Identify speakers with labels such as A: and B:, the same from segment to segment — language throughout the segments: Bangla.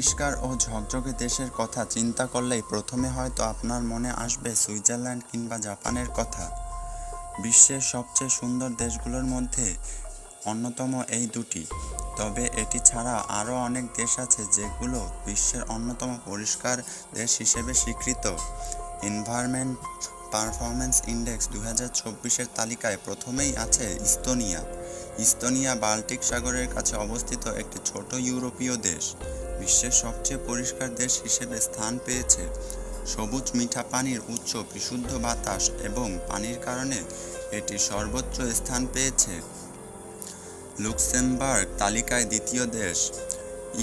A: পরিষ্কার ও ঝকঝকে দেশের কথা চিন্তা করলেই প্রথমে হয়তো আপনার মনে আসবে সুইজারল্যান্ড কিংবা জাপানের কথা। বিশ্বের সবচেয়ে সুন্দর দেশগুলোর মধ্যে অন্যতম এই দুটি। তবে এটি ছাড়া আরও অনেক দেশ আছে যেগুলো বিশ্বের অন্যতম পরিষ্কার দেশ হিসেবে স্বীকৃত। এনভায়রনমেন্ট পারফরম্যান্স ইন্ডেক্স দু হাজার চব্বিশের তালিকায় প্রথমেই আছে ইস্তোনিয়া। ইস্তোনিয়া বাল্টিক সাগরের কাছে অবস্থিত একটি ছোট ইউরোপীয় দেশ। বিশ্বের সবচেয়ে পরিষ্কার দেশ হিসেবে স্থান পেয়েছে। সবুজ মিঠা পানির উচ্চ বিশুদ্ধ বাতাস এবং পানির কারণে এটি সর্বোচ্চ স্থান পেয়েছে। লুক্সেমবার্গ তালিকায় দ্বিতীয় দেশ।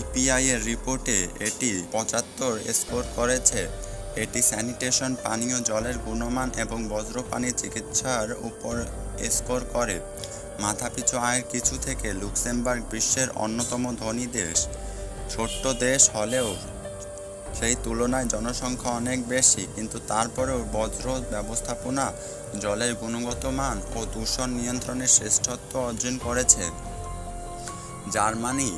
A: ইপিআই এর রিপোর্টে এটি পঁচাত্তর স্কোর করেছে। এটি স্যানিটেশন, পানীয় জলের গুণমান এবং বজ্রপানি চিকিৎসার উপর স্কোর করে। মাথাপিছু আয়ের কিছু থেকে লুক্সেমবার্গ বিশ্বের অন্যতম ধনী দেশ। ছোট্ট দেশ হলেও সেই তুলনায় জনসংখ্যা অনেক বেশি, কিন্তু তারপরেও বজ্র ব্যবস্থাপনা, জলের গুণগত মান ও দূষণ নিয়ন্ত্রণে শ্রেষ্ঠত্ব অর্জন করেছে। জার্মানি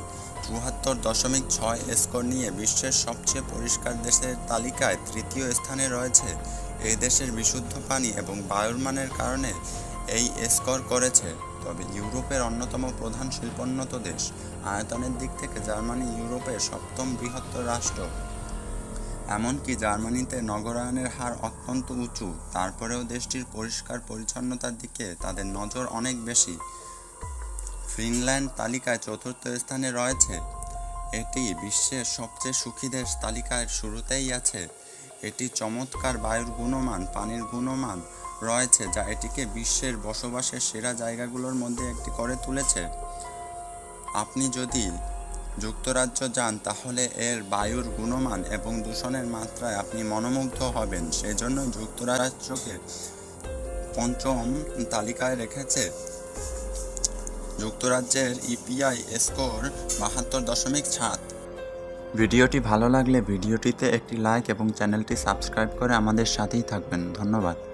A: চুয়াত্তর দশমিক ছয় স্কোর নিয়ে বিশ্বের সবচেয়ে পরিষ্কার দেশের তালিকায় তৃতীয় স্থানে রয়েছে। এই দেশের বিশুদ্ধ পানি এবং বায়ুর মানের কারণে এই স্কোর করেছে। তবে ইউরোপের অন্যতম প্রধান শিল্পোন্নত দেশ আয়তনের দিক থেকে জার্মানি ইউরোপের সপ্তম বৃহত্তর রাষ্ট্র। এমনকি জার্মানিতে নগরায়নের হার অত্যন্ত উঁচু, তারপরেও দেশটির পরিষ্কার পরিচ্ছন্নতার দিকে তাদের নজর অনেক বেশি। ফিনল্যান্ড তালিকায় চতুর্থ স্থানে রয়েছে। এটি বিশ্বের সবচেয়ে সুখী দেশ তালিকার শুরুতেই আছে। এটি চমৎকার বায়ুর গুণমান, পানির গুণমান রয়েছে, যা এটিকে বিশ্বের বসবাসের সেরা জায়গাগুলোর মধ্যে একটি করে তুলেছে। আপনি যদি যুক্তরাজ্য যান, তাহলে এর বায়ুর গুণমান এবং দূষণের মাত্রায় আপনি মনোমুগ্ধ হবেন। সেজন্য যুক্তরাজ্যকে পঞ্চম তালিকায় রেখেছে। যুক্তরাজ্যের ইপিআই স্কোর বাহাত্তর দশমিক সাত। ভিডিওটি ভালো লাগলে ভিডিওটিতে একটি লাইক এবং চ্যানেলটি সাবস্ক্রাইব করে আমাদের সাথেই থাকবেন। ধন্যবাদ।